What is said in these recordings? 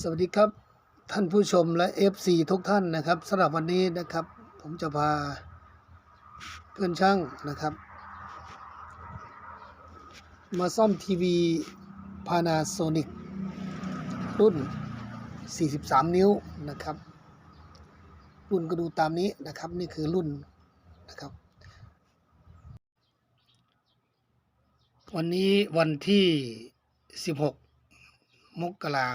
สวัสดีครับท่านผู้ชมและ FC ทุกท่านนะครับสำหรับวันนี้นะครับ ผมจะพาเพื่อนช่างนะครับ มาซ่อมทีวี Panasonic รุ่น 43 นิ้วนะครับ รุ่นก็ดูตามนี้นะครับ นี่คือรุ่นนะครับ วันนี้วันที่ 16 มกรา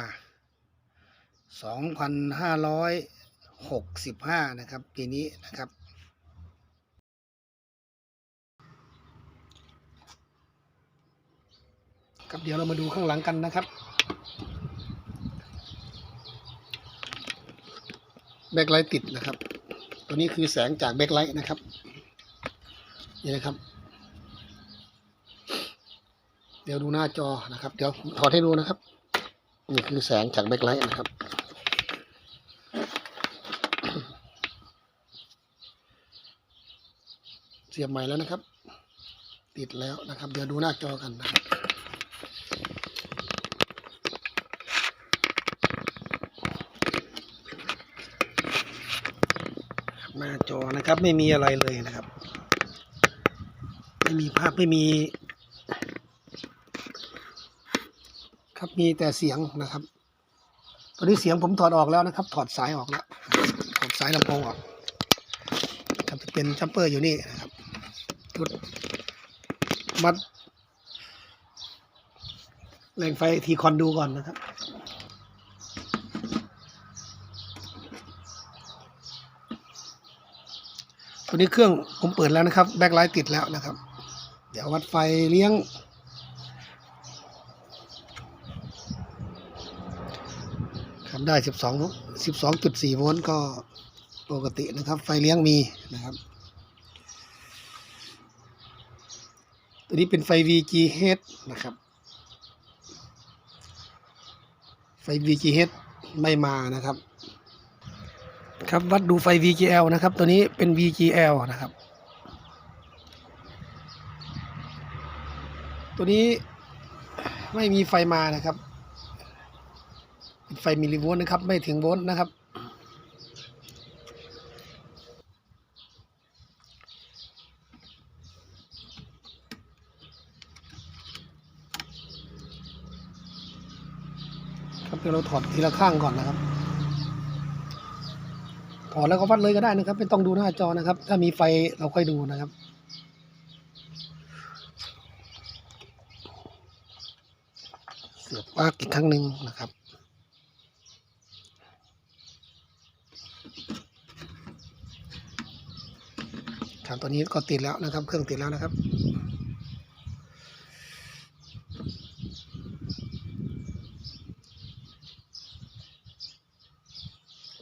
2565 นะครับ ปีนี้นะครับ ครับเดี๋ยวเรามาดูข้างหลังกันนะครับ แบ็คไลท์ติดนะครับ ตัวนี้คือแสงจากแบ็คไลท์นะครับ นี่นะครับ เดี๋ยวดูหน้าจอนะครับ เดี๋ยวถอดให้ดูนะครับ นี่คือแสงจากแบ็คไลท์นะครับ สียบใหม่แล้วนะครับ ติดแล้วนะครับ เดี๋ยวดูหน้าจอกันนะครับหน้าจอนะครับไม่มีอะไรเลยนะครับ ไม่มีภาพไม่มี ครับมีแต่เสียงนะครับ ตอนนี้เสียงผมถอดออกแล้วนะครับ ถอดสายออกแล้วถอดสายลำโพงออกครับจะเป็นจัมเปอร์อยู่นี่ จุดวัดแรงไฟทีคอนดูก่อนนะครับ ตัวนี้เครื่องผมเปิดแล้วนะครับ แบ็คไลท์ติดแล้วนะครับ เดี๋ยววัดไฟเลี้ยงครับได้ 12 12.4 โวลต์ก็ปกตินะครับ ไฟเลี้ยงมีนะครับ ตัว นี้เป็นไฟ VGH นะครับ ไฟ VGH ไม่มานะครับ ครับวัดดูไฟ VGL นะครับ ตัวนี้เป็น VGL นะครับ ตัวนี้ไม่มีไฟมานะครับ ไฟมิลลิโวลต์นะครับ ไม่ถึงโวลต์นะครับ เดี๋ยวเราถอดทีละข้างก่อนนะครับ ถอดแล้วก็วัดเลยก็ได้นะครับ ไม่ต้องดูหน้าจอนะครับ ถ้ามีไฟเราค่อยดูนะครับเสียบปลั๊กอีกครั้งหนึ่งนะครับครับตอนนี้ก็ติดแล้วนะครับ เครื่องติดแล้วนะครับ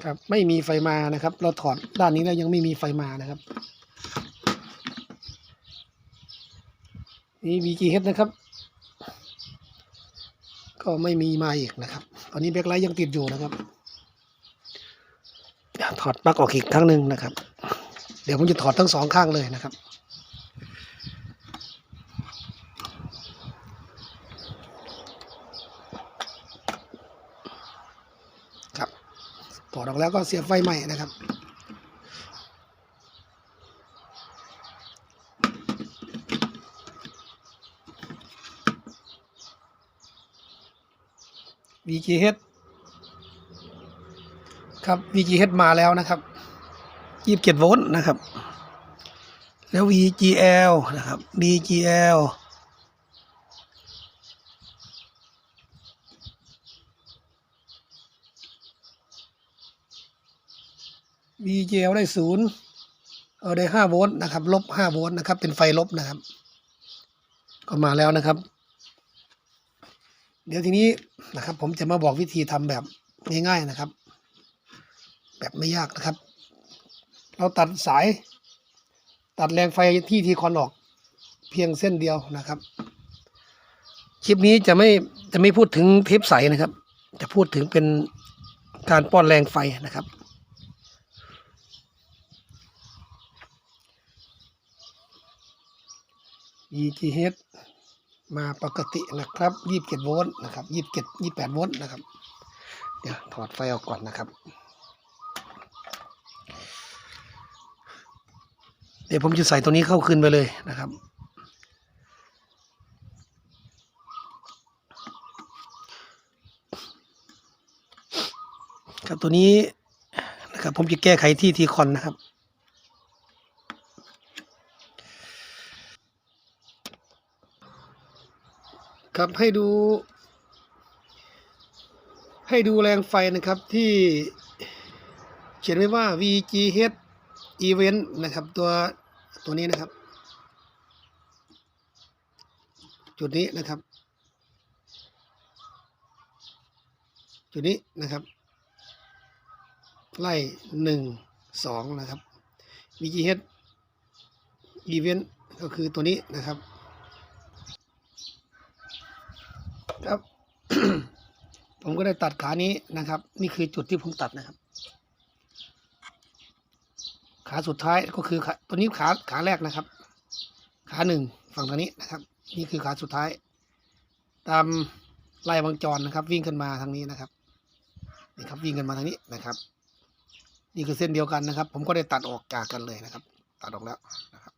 ครับไม่มีไฟมานะครับ เราถอดด้านนี้แล้วยังไม่มีไฟมานะครับ นี่ VGH นะครับ ก็ไม่มีมาอีกนะครับ ตอนนี้แบ็คไลท์ยังติดอยู่นะครับถอดปลั๊กออกอีกครั้งหนึ่งนะครับ เดี๋ยวผมจะถอดทั้งสองข้างเลยนะครับถอดออก แล้วก็เสียบไฟใหม่นะครับ VGH ครับ VGH มาแล้วนะครับ27โวลต์นะครับ แล้ว VGL นะครับ VGL VGL ได้ศูนย์เออได้ห้าโวลต์นะครับ ลบห้าโวลต์นะครับ เป็นไฟลบนะครับ ก็มาแล้วนะครับ เดี๋ยวทีนี้นะครับ ผมจะมาบอกวิธีทำแบบง่ายๆนะครับ แบบไม่ยากนะครับ เราตัดสาย ตัดแรงไฟที่ทีคอนออก เพียงเส้นเดียวนะครับ คลิปนี้จะไม่จะไม่พูดถึงเทปใสนะครับ จะพูดถึงเป็นการป้อนแรงไฟนะครับ VGH มาปกตินะครับ27โวลต์นะครับ27 28โวลต์นะครับ เดี๋ยวถอดไฟออกก่อนนะครับ เดี๋ยวผมจะใส่ตัวนี้เข้าคืนไปเลยนะครับ ครับตัวนี้นะครับผมจะแก้ไขที่ทีคอนนะครับ ครับให้ดู ให้ดูแรงไฟนะครับที่เขียนไว้ว่า VGH Event นะครับ ตัวตัวนี้นะครับ จุดนี้นะครับ จุดนี้นะครับ ไล่หนึ่งสองนะครับ VGH Event ก็คือตัวนี้นะครับ ผมก็ได้ตัดขานี้นะครับ นี่คือจุดที่ผมตัดนะครับ ขาสุดท้ายก็คือขาตัวนี้ขาขาแรกนะครับ ขาหนึ่งฝั่งทางนี้นะครับ นี่คือขาสุดท้าย ตามไล่วงจรนะครับ วิ่งกันมาทางนี้นะครับนี่ครับวิ่งกันมาทางนี้นะครับ นี่คือเส้นเดียวกันนะครับ ผมก็ได้ตัดออกจากกันเลยนะครับ ตัดออกแล้วนะครับ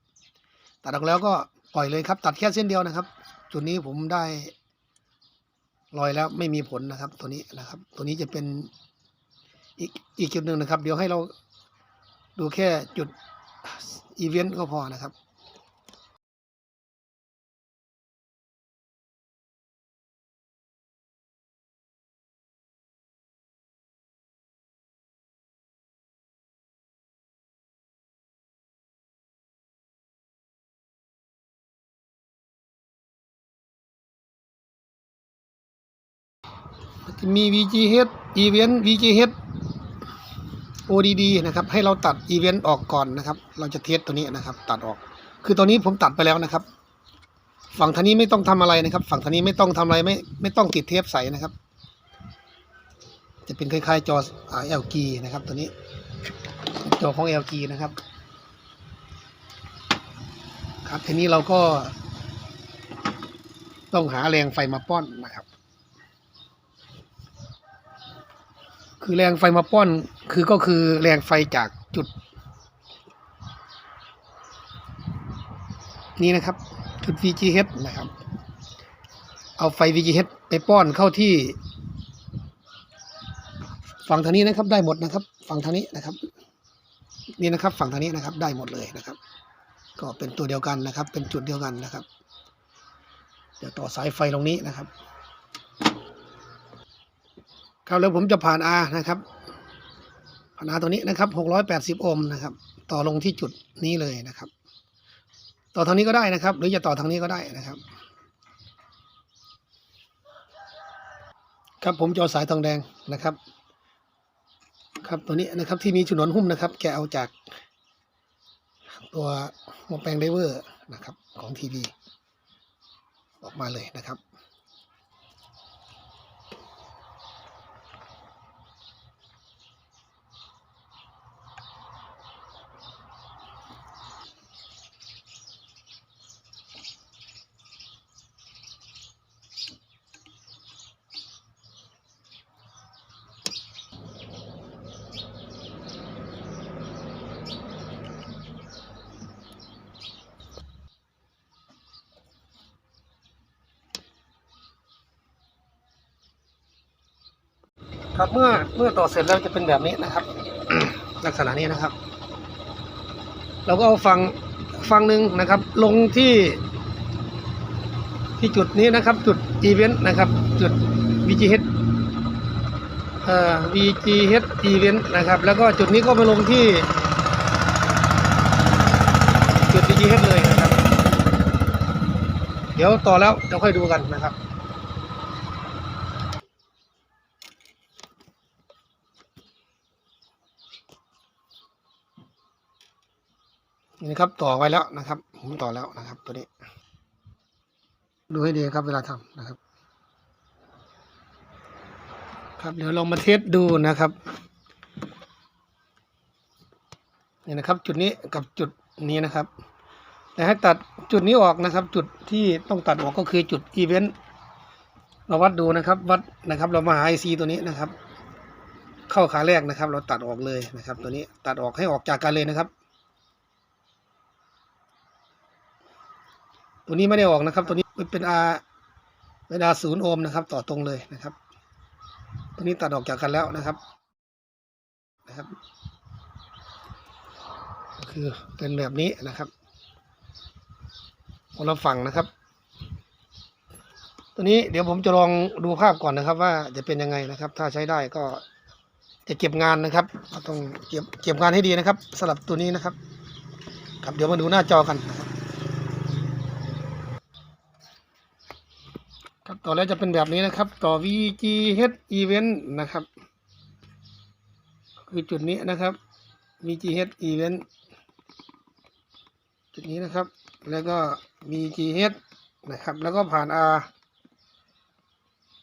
ตัดออกแล้วก็ปล่อยเลยครับ ตัดแค่เส้นเดียวนะครับ จุดนี้ผมได้ ลอยแล้วไม่มีผลนะครับ ตัวนี้นะครับ ตัวนี้จะเป็นอีกอีกจุดหนึ่งนะครับ เดี๋ยวให้เราดูแค่จุดอีเวนต์ก็พอนะครับ มี VGH Event VGH ODD นะครับ ให้เราตัด Event ออกก่อนนะครับ เราจะเทสตัวนี้นะครับ ตัดออก คือตัวนี้ผมตัดไปแล้วนะครับ ฝั่งทางนี้ไม่ต้องทำอะไรนะครับ ฝั่งทางนี้ไม่ต้องทำอะไรไม่ไม่ต้องติดเทปใสนะครับ จะเป็นคล้ายๆจอ LG นะครับ ตัวนี้ จอของ LG นะครับ ครับทีนี้เราก็ต้องหาแรงไฟมาป้อนนะครับ คือแรงไฟมาป้อนคือก็คือแรงไฟจากจุด นี้นะครับ จุด VGH นะครับ เอาไฟ VGH ไปป้อนเข้าที่ ฝั่งทางนี้นะครับ ได้หมดนะครับ ฝั่งทางนี้นะครับ นี่นะครับ ฝั่งทางนี้นะครับ ได้หมดเลยนะครับ ก็เป็นตัวเดียวกันนะครับ เป็นจุดเดียวกันนะครับ เดี๋ยวต่อสายไฟตรงนี้นะครับ ครับแล้วผมจะผ่าน R นะครับ ผ่าน R ตัวนี้นะครับ680 โอห์มนะครับ ต่อลงที่จุดนี้เลยนะครับ ต่อทางนี้ก็ได้นะครับ หรือจะต่อทางนี้ก็ได้นะครับ ครับผมจะเอสายทองแดงนะครับ ครับตัวนี้นะครับที่มีฉนวนหุ้มนะครับ แกเอาจากตัวหม้อแปลงไดเวอร์นะครับของทีวีออกมาเลยนะครับ ครับเมื่อเมื่อต่อเสร็จแล้วจะเป็นแบบนี้นะครับ ลักษณะนี้นะครับ เราก็เอาฟังฟังหนึ่งนะครับ ลงที่ ที่จุดนี้นะครับ จุดอีเวนต์นะครับ จุด VGH เอ่อ VGH event นะครับ แล้วก็จุดนี้ก็มาลงที่ จุด VGH เลยนะครับ เดี๋ยวต่อแล้วเราค่อยดูกันนะครับ นี่ครับต่อไว้แล้วนะครับผมต่อแล้วนะครับ ตัวนี้ ดูให้ดีครับเวลาทำนะครับ ครับเดี๋ยวลองมาเทสดูนะครับนี่นะครับ จุดนี้กับจุดนี้นะครับแต่ให้ตัดจุดนี้ออกนะครับ จุดที่ต้องตัดออกก็คือจุดอีเวนต์เราวัดดูนะครับ วัดนะครับ เรามาหาไอซีตัวนี้นะครับ เข้าขาแรกนะครับ เราตัดออกเลยนะครับ ตัวนี้ตัดออกให้ออกจากกันเลยนะครับ ตัวนี้ไม่ได้ออกนะครับ ตัวนี้เป็น R เป็น R ศูนย์โอห์มนะครับ ต่อตรงเลยนะครับ ตัวนี้ตัดออกจากกันแล้วนะครับนะครับก็คือเป็นแบบนี้นะครับคนละฝั่งนะครับ ตัวนี้เดี๋ยวผมจะลองดูภาพก่อนนะครับ ว่าจะเป็นยังไงนะครับ ถ้าใช้ได้ก็จะเก็บงานนะครับต้องเก็บเก็บงานให้ดีนะครับสำหรับตัวนี้นะครับครับเดี๋ยวมาดูหน้าจอกันนะครับ ครับต่อแล้วจะเป็นแบบนี้นะครับ ต่อ VGH Event นะครับ คือจุดนี้นะครับ VGH Event จุดนี้นะครับ แล้วก็ VGH นะครับ แล้วก็ผ่าน R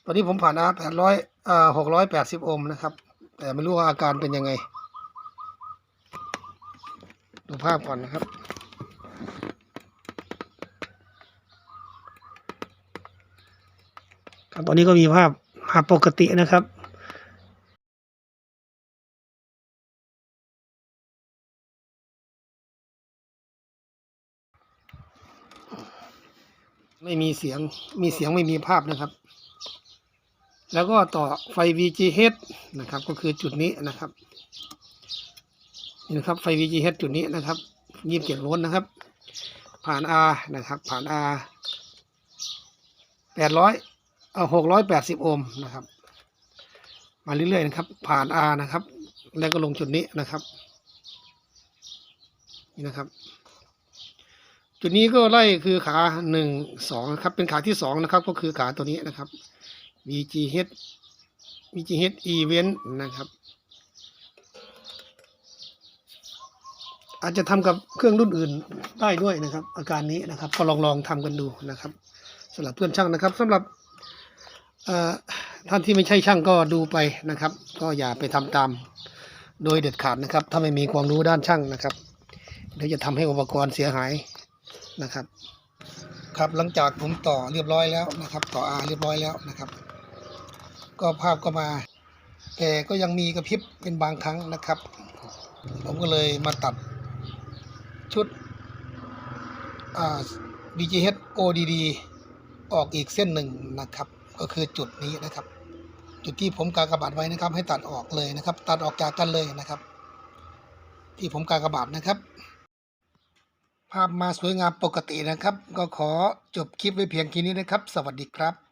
ตอนนี้ผมผ่าน R แปดร้อยอ่าหกร้อยแปดสิบโอห์มนะครับ แต่ไม่รู้ว่าอาการเป็นยังไง ดูภาพก่อนนะครับ ครับ ตอนนี้ก็มีภาพภาพปกตินะครับไม่มีเสียง มีเสียงไม่มีภาพนะครับ แล้วก็ต่อไฟ VGH นะครับ ก็คือจุดนี้นะครับ นี่นะครับไฟ VGH จุดนี้นะครับยี่สิบเจ็ดโวลต์นะครับ ผ่าน R นะครับ ผ่าน R แปดร้อย เอาหกร้อยแปดสิบโอห์มนะครับ มาเรื่อยๆนะครับ ผ่าน R นะครับ แล้วก็ลงจุดนี้นะครับ นี่นะครับ จุดนี้ก็ไล่คือขาหนึ่งสองนะครับ เป็นขาที่สองนะครับ ก็คือขาตัวนี้นะครับ VGH VGH Event นะครับอาจจะทำกับเครื่องรุ่นอื่นได้ด้วยนะครับ อาการนี้นะครับ ก็ลองลองทำกันดูนะครับสำหรับเพื่อนช่างนะครับสำหรับ ท่านที่ไม่ใช่ช่างก็ดูไปนะครับ ก็อย่าไปทำตามโดยเด็ดขาดนะครับ ถ้าไม่มีความรู้ด้านช่างนะครับ เดี๋ยวจะทำให้อุปกรณ์เสียหายนะครับ ครับหลังจากผมต่อเรียบร้อยแล้วนะครับ ต่ออาเรียบร้อยแล้วนะครับ ก็ภาพก็มา แต่ก็ยังมีกระพริบเป็นบางครั้งนะครับ ผมก็เลยมาตัดชุดอ่า BGH ODD ออกอีกเส้นหนึ่งนะครับ ก็คือจุดนี้นะครับ จุดที่ผมกากบาดไว้นะครับ ให้ตัดออกเลยนะครับ ตัดออกจากกันเลยนะครับ ที่ผมกากบาดนะครับ ภาพมาสวยงามปกตินะครับ ก็ขอจบคลิปไว้เพียงแค่นี้นะครับ สวัสดีครับ